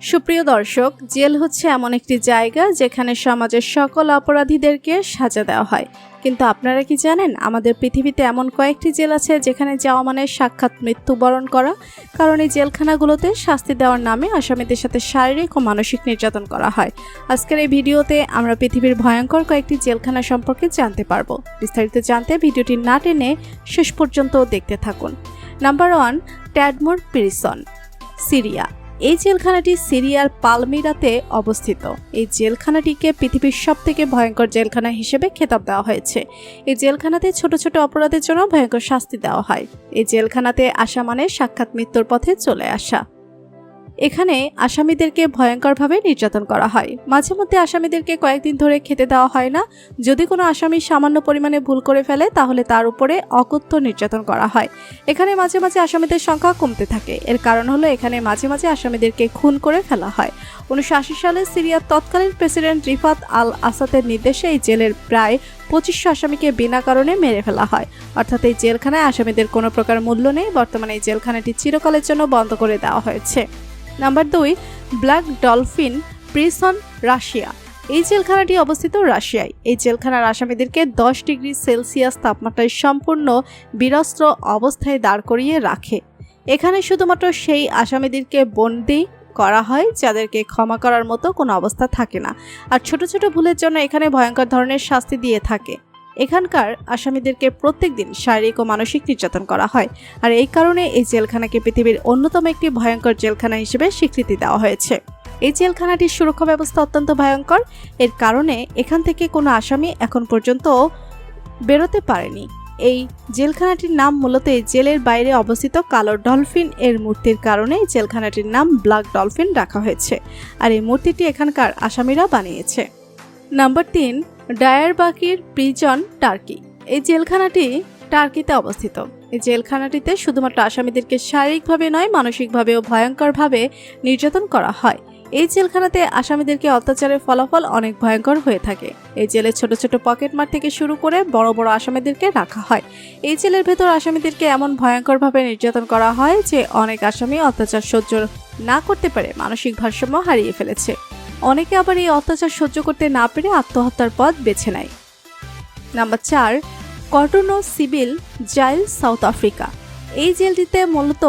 সুপ্রিয় দর্শক, জেল হচ্ছে এমন একটি জায়গা যেখানে সমাজের সকল অপরাধীদেরকে সাজা দেওয়া হয়। কিন্তু আপনারা কি জানেন, আমাদের পৃথিবীতে এমন কয়েকটি জেল আছে যেখানে যাওয়া মানে সাক্ষাৎ মৃত্যুবরণ করা, কারণ এই জেলখানাগুলোতে শাস্তি দেওয়ার নামে আসামিদের সাথে শারীরিক ও মানসিক নির্যাতন করা হয়। আজকের এই ভিডিওতে আমরা পৃথিবীর ভয়ঙ্কর কয়েকটি জেলখানা সম্পর্কে জানতে পারব। বিস্তারিত জানতে ভিডিওটি না টেনে শেষ পর্যন্ত দেখতে থাকুন। Number one, Tadmor prison, Syria. এই জেলখানাটি সিরিয়ার পালমিরাতে অবস্থিত। এই জেলখানাটিকে পৃথিবীর সব থেকে ভয়ঙ্কর জেলখানা হিসেবে খেতাব দেওয়া হয়েছে। এই জেলখানাতে ছোট ছোট অপরাধের জন্য ভয়ঙ্কর শাস্তি দেওয়া হয়। এই জেলখানাতে আসা মানে সাক্ষাৎ মৃত্যুর পথে চলে আসা। এখানে আসামিদেরকে ভয়ঙ্করভাবে নির্যাতন করা হয়। মাঝে মধ্যে আসামিদেরকে কয়েকদিন ধরে খেতে দেওয়া হয় না। যদি কোনো আসামি সামান্য পরিমাণে ভুল করে ফেলে, তাহলে তার উপরে অকথ্য নির্যাতন করা হয়। এখানে মাঝে মাঝে আসামিদের সংখ্যা কমতে থাকে। এর কারণ হলো এখানে মাঝে মাঝে আসামিদেরকে খুন করে ফেলা হয়। উনিশশো আশি সালে সিরিয়ার তৎকালীন প্রেসিডেন্ট রিফাত আল আসাদের নির্দেশে এই জেলের প্রায় পঁচিশশো আসামিকে বিনা কারণে মেরে ফেলা হয়। অর্থাৎ এই জেলখানায় আসামিদের কোনো প্রকার মূল্য নেই। বর্তমানে এই জেলখানাটি চিরকালের জন্য বন্ধ করে দেওয়া হয়েছে। নাম্বার দুই, ব্ল্যাক ডলফিন প্রিসন রাশিয়া। এই জেলখানাটি অবস্থিত রাশিয়ায়। এই জেলখানার আসামিদেরকে দশ ডিগ্রি সেলসিয়াস তাপমাত্রায় সম্পূর্ণ বিরস্ত্র অবস্থায় দাঁড় করিয়ে রাখে। এখানে শুধুমাত্র সেই আসামিদেরকে বন্দি করা হয়, যাদেরকে ক্ষমা করার মতো কোনো অবস্থা থাকে না। আর ছোট ছোট ভুলের জন্য এখানে ভয়ঙ্কর ধরনের শাস্তি দিয়ে থাকে। এখানকার আসামিদেরকে প্রত্যেক দিন শারীরিক ও মানসিক নির্যাতন করা হয়। আর এই কারণে এই জেলখানাকে পৃথিবীর অন্যতম একটি ভয়ঙ্কর জেলখানা হিসেবে স্বীকৃতি দেওয়া হয়েছে। এই জেলখানাটির সুরক্ষা ব্যবস্থা অত্যন্ত ভয়ঙ্কর। এর কারণে এখান থেকে কোনো আসামি এখন পর্যন্ত বেরোতে পারেনি। এই জেলখানাটির নাম মূলত এই জেলের বাইরে অবস্থিত কালো ডলফিন এর মূর্তির কারণে জেলখানাটির নাম ব্ল্যাক ডলফিন রাখা হয়েছে। আর এই মূর্তিটি এখানকার আসামিরা বানিয়েছে। নাম্বার তিন ডায়ারবাকির প্রিজন টার্কি। এই জেলখানাটি টার্কিতে অবস্থিত। এই জেলখানাটিতে শুধুমাত্র আসামিদেরকে শারীরিকভাবে নয়, মানসিকভাবেও ভয়ঙ্করভাবে নির্যাতন করা হয়। এই জেলখানাতে আসামিদেরকে অত্যাচারের ফলাফল অনেক ভয়ঙ্কর হয়ে থাকে। এই জেলে ছোট ছোট পকেটমার থেকে শুরু করে বড় বড় আসামিদেরকে রাখা হয়। এই জেলের ভেতর আসামিদেরকে এমন ভয়ঙ্করভাবে নির্যাতন করা হয় যে অনেক আসামি অত্যাচার সহ্য না করতে পারে মানসিক ভারসাম্য হারিয়ে ফেলেছে। অনেকে আবার এই অত্যাচার সহ্য করতে না পেরে আত্মহত্যার পথ বেছে নেয়। নাম্বার চার কটনো সিভিল জাইল সাউথ আফ্রিকা। এই জেলটিতে মূলত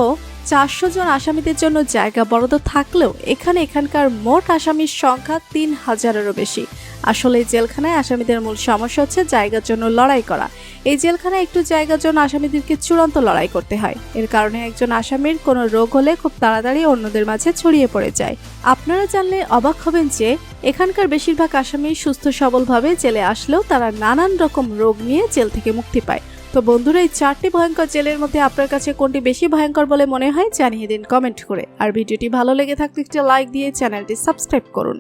চারশো জন আসামিদের জন্য জায়গা বরাদ্দ থাকলেও এখানে এখানকার মোট আসামির সংখ্যা তিন হাজারেরও বেশি। আসলে জেলখানায় আসামিদের মূল সমস্যা হচ্ছে জায়গার জন্য লড়াই করা। এই জেলখানায় একটু জায়গার জন্য আসামিদেরকে চূড়ান্ত লড়াই করতে হয়। এর কারণে একজন আসামির কোনো রোগ হলে খুব তাড়াতাড়ি অন্যদের মাঝে ছড়িয়ে পড়ে যায়। আপনারা জানলে অবাক হবেন যে, এখানকার বেশিরভাগ আসামি সুস্থ সবলভাবে জেলে আসলেও তারা নানান রকম রোগ নিয়ে জেল থেকে মুক্তি পায়। তো বন্ধুরা, এই চারটি ভয়ঙ্কর জেলের মধ্যে আপনার কাছে কোনটি বেশি ভয়ঙ্কর বলে মনে হয় জানিয়ে দিন কমেন্ট করে। আর ভিডিওটি ভালো লেগে থাকলে একটা লাইক দিয়ে চ্যানেলটি সাবস্ক্রাইব করুন।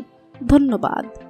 ধন্যবাদ।